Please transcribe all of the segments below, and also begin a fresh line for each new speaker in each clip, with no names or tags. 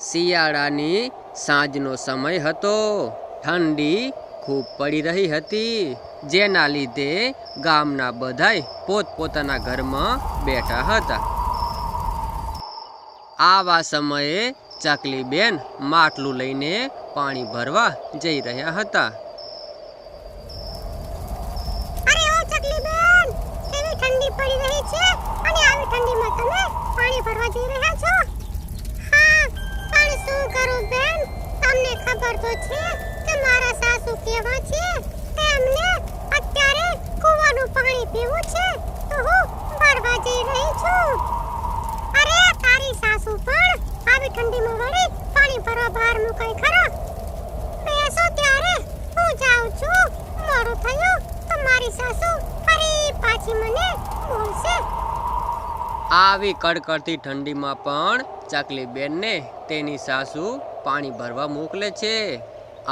શિયાળાની સાંજનો સમય હતો. ઠંડી ખૂબ પડી રહી હતી. જેના લીધે ગામના બધાય પોતપોતાના ઘરમાં બેઠા હતા. આવા સમયે ચકલીબેન માટલું લઈને પાણી ભરવા જઈ રહ્યા હતા.
ઠંડી પડી રહી છે? અને આવી ઠંડીમાં તમે પાણી ભરવા જઈ રહ્યા છો? શું કરું બેન? તમને ખબર તો છે કે મારા સાસુ કેવા છે? તેમને અત્યારે કૂવાનું પાણી પીવું છે. તો હું ભરવા જઈ રહી છું. અરે, તારી સાસુ પણ આવી ઠંડીમાં વળી પાણી ભરવા બહાર મુકાય ખરા. બેસો ત્યારે, હું જાઉં છું. મોડું થયું. તો મારી સાસુ ફરી પાછી મને બોલશે.
આવી કડકડતી ઠંડીમાં પણ ચકલી બેનને તેની સાસુ પાણી ભરવા મોકલે છે.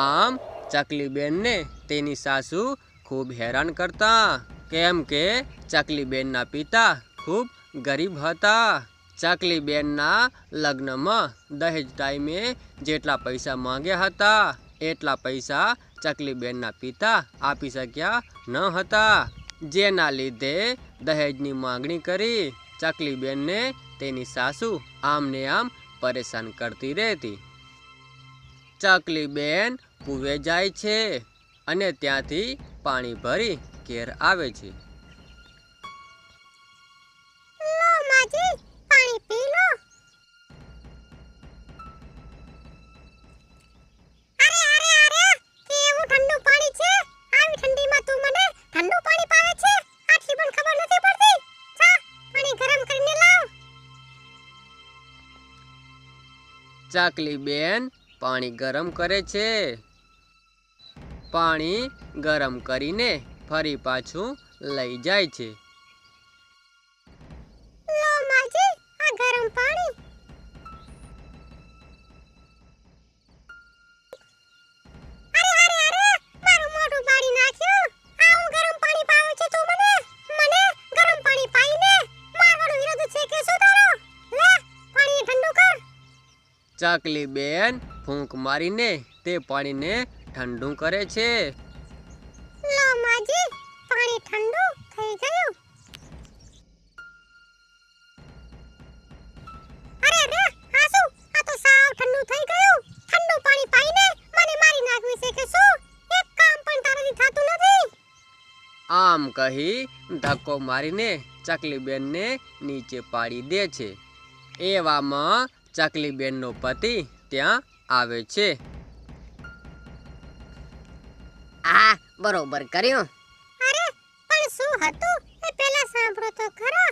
આમ ચકલી બેનને તેની સાસુ ખૂબ હેરાન કરતા, કેમ કે ચકલી બેનના પિતા ખૂબ ગરીબ હતા. ચકલી બેનના લગ્નમાં દહેજ ટાઈમે જેટલા પૈસા માંગ્યા હતા, એટલા પૈસા ચકલીબેનના પિતા આપી શક્યા ન હતા. જેના લીધે દહેજની માંગણી કરી ચકલી બેનને તેની સાસુ આમને આમ પરેશાન કરતી રહેતી. ચકલી બેન કૂવે જાય છે અને ત્યાંથી પાણી ભરી ઘેર આવે છે. ચકલી બેન પાણી ગરમ કરે છે. પાણી ગરમ કરીને ફરી પાછું લઈ જાય છે. ચકલી બેન ફૂંક મારીને તે પાણીને ઠંડુ કરે છે.
લો માજી પાણી ઠંડુ થઈ ગયું. અરે રે આસુ આ તો સાવ ઠંડુ થઈ ગયું. ઠંડુ પાણી પાઈને મને મારી નાખવી છે કે શું? એક કામ પણ તારાથી થતું નથી.
આમ કહી ધક્કો મારીને ચકલી બેનને નીચે પાડી દે છે. એવામાં ચકલી બેનનો પતિ ત્યાં આવે છે.
આ બરોબર કર્યું.
અરે પણ શું હતું? એ પહેલા સાંભળો તો ખરા.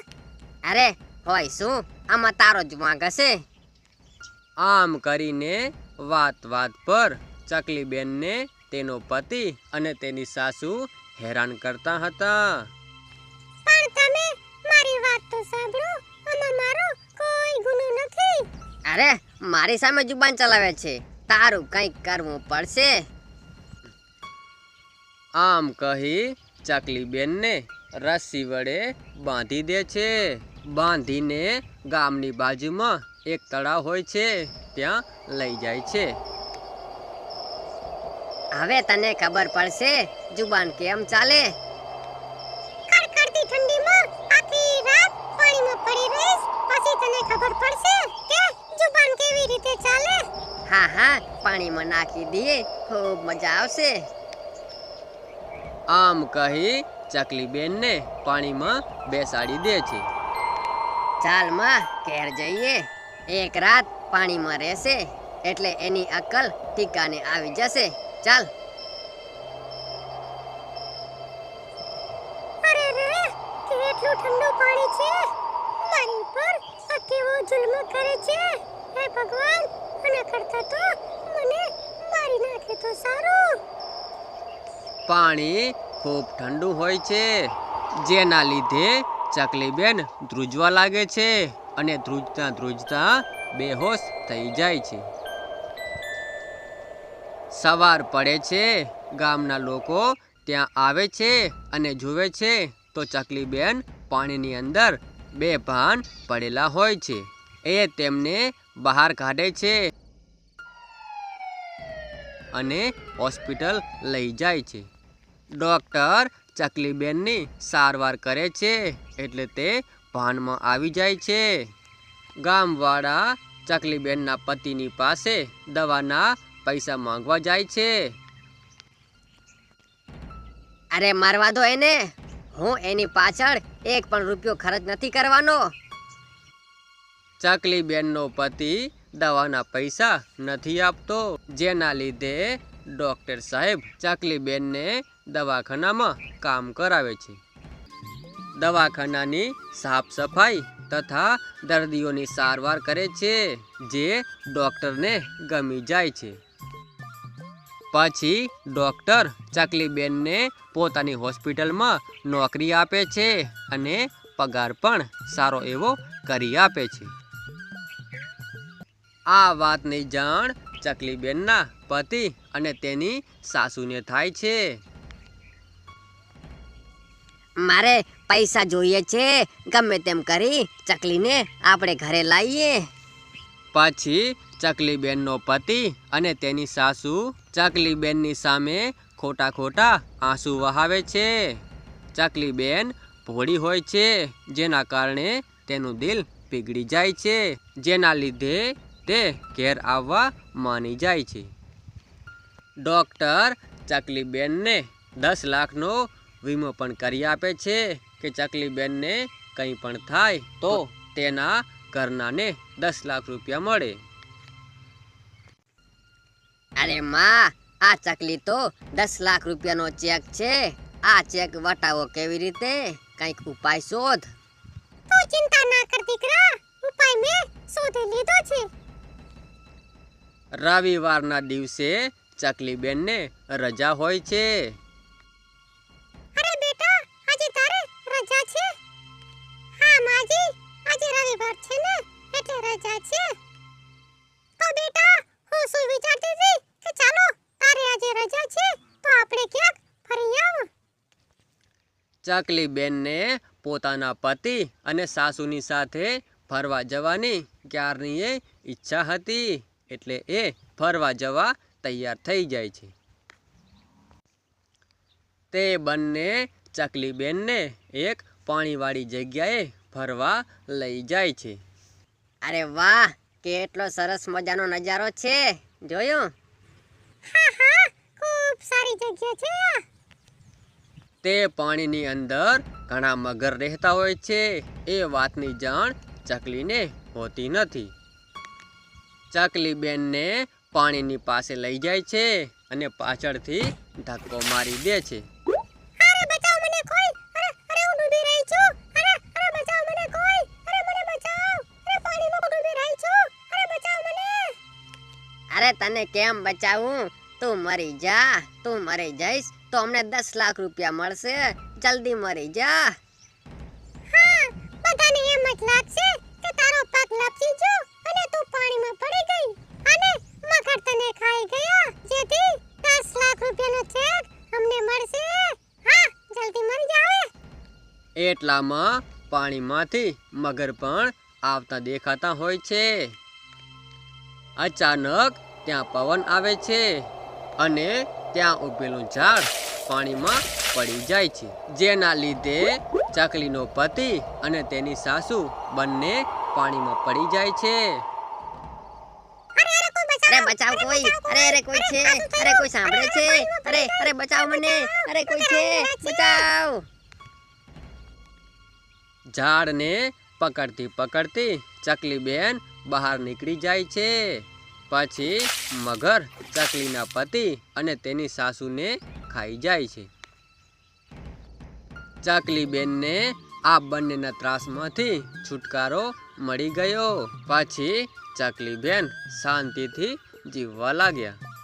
અરે હોય શું? આમાં તારો જ વાંક હશે.
આમ કરીને વાત વાત પર ચકલીબેનને તેનો પતિ અને તેની સાસુ હેરાન કરતા હતા.
પણ તમે મારી વાત તો સાંભળો. આમાં મારો કોઈ ગુનો નથી.
અરે મારી સામે જુબાન ચલાવે છે. તારું કંઈક કરવું પડશે.
આમ કહી ચકલી બેનને રસ્સી વડે બાંધી દે છે. બાંધીને ગામની બાજુમાં એક તળાવ હોય છે ત્યાં લઈ જાય છે.
હવે તને ખબર પડશે જુબાન કેમ ચાલે?
પાણીમાં
નાખી દઈએ. ખૂબ મજા આવશે.
આમ કહી ચકલી બેનને પાણીમાં બેસાડી દે છે.
ચાલમાં ઘેર જઈએ. એક રાત પાણીમાં રહેશે એટલે એની અક્કલ ઠીકાને આવી જશે. ચાલ.
અરે રે કેટલું ઠંડુ પાણી છે? મારી પર આ કેવો જુલ્મ કરે છે? હે ભગવાન આના કરતા તો મારી નાખે તો સારું.
પાણી ખૂબ ઠંડુ હોય છે. જેના લીધે ચકલી બેન ધ્રુજવા લાગે છે અને ધ્રુજતા ધ્રુજતા બેહોશ થઈ જાય છે. સવાર પડે છે. ગામના લોકો ત્યાં આવે છે અને જુએ છે તો ચકલી બેન પાણીની અંદર બે ભાન પડેલા હોય છે. એ તેમને બહાર કાઢે છે. અને હોસ્પિટલ લઈ જાય છે. ડૉક્ટર ચકલીબેનની સારવાર કરે છે એટલે તે ભાનમાં આવી જાય છે. ગામવાળા ચકલીબેનના પતિની પાસે દવાના પૈસા માંગવા જાય છે.
અરે મારવા દો એને. હું એની પાછળ એક પણ રૂપિયો ખર્ચ નથી કરવાનો.
ચકલીબેનનો પતિ દવાના પૈસા નથી આપતો. જેના લીધે ડૉક્ટર સાહેબ ચાકલીબેનને દવાખાનામાં કામ કરાવે છે. દવાખાનાની સાફ સફાઈ તથા દર્દીઓની સારવાર કરે છે, જે ડૉક્ટરને ગમી જાય છે. પછી ડૉક્ટર ચકલીબેનને પોતાની હોસ્પિટલમાં નોકરી આપે છે અને પગાર પણ સારો એવો કરી આપે છે. આ વાતની જાણ ચકલીબેનના પતિ અને તેની સાસુને થાય છે.
મારે પૈસા જોઈએ છે. ગમે તેમ કરી ચકલીને આપણે ઘરે લાવીએ
પછી ચકલીબેનનો પતિ અને તેની સાસુ ચકલીબેનની સામે ખોટા ખોટા આંસુ વહાવે છે. ચકલીબેન ભોળી હોય છે જેના કારણે તેનું દિલ પીગળી જાય છે. જેના લીધે તે ઘેર આવવા માની જાય છે. ડૉક્ટર ચકલીબેનને દસ લાખનો વીમો પણ કરી આપે છે કે ચકલીબેનને કંઈ પણ થાય તો તેના ઘરનાને દસ લાખ રૂપિયા મળે.
અરે માં આ ચકલી તો દસ લાખ રૂપિયાનો ચેક છે. આ ચેક વટાવો કેવી રીતે? કંઈક ઉપાય શોધ.
તું ચિંતા ના કર દીકરા. ઉપાય મેં શોધી લીધો છે.
રવિવારના દિવસે ચકલીબેનને રજા હોય છે.
અરે બેટા આજે તારે રજા છે? હા માજી આજે રવિવાર છે ને એટલે રજા છે. તો બેટા હું શું વિચારતી હતી કે ચાલો તારે આજે રજા છે તો આપણે ક્યાંક ફરી આવ?
ચકલીબેનને પોતાના પતિ અને સાસુની સાથે ફરવા જવાની ક્યારની ઈચ્છા હતી. એટલે એ ફરવા જવા તૈયાર થઈ જાય છે. તે બંને ચકલીબેનને એક પાણીવાળી જગ્યાએ ફરવા લઈ જાય છે.
અરે વાહ કેટલો સરસ મજાનો નજારો છે. જોયું?
હા હા ખૂબ સારી જગ્યા છે
તે પાણીની અંદર ઘણા મગર રહેતા હોય છે. એ વાતની જાણ ચકલીને હોતી નથી. ચકલીબેનને પાણીની પાસે લઈ જાય છે અને પાછળથી ધક્કો મારી દે છે.
અરે બચાવ મને કોઈ! અરે અરે હું ડૂબી રહી છું! અરે અરે બચાવ મને કોઈ! અરે મને બચાવ! અરે પાણીમાં હું ડૂબી રહી છું! અરે બચાવ મને!
અરે તને કેમ બચાવું? તું મરી જા! તું મરી જઈશ તો અમને દસ લાખ રૂપિયા મળશે. જલ્દી મરી જા!
હા બધાને એમ જ લાગશે
એટલામાં પાણીમાંથી મગર પણ આવતા દેખાતા હોય છે. અચાનક ત્યાં પવન આવે છે અને ત્યાં ઉભેલું ઝાડ પાણીમાં પડી જાય છે, જેના લીધે ચકલીનો પતિ અને તેની સાસુ બંને પાણીમાં પડી જાય છે.
અરે બચાવ કોઈ, અરે અરે કોઈ છે, અરે કોઈ સાંભળે છે? અરે અરે બચાવ મને, અરે કોઈ છે, બચાવ.
ઝાડને પકડતી પકડતી ચકલીબેન બહાર નીકળી જાય છે. પછી મગર ચકલીના પતિ અને તેની સાસુને ખાઈ જાય છે. ચકલીબેનને આ બંનેના ત્રાસમાંથી છુટકારો મળી ગયો. પછી ચકલીબેન શાંતિથી જીવવા લાગ્યા.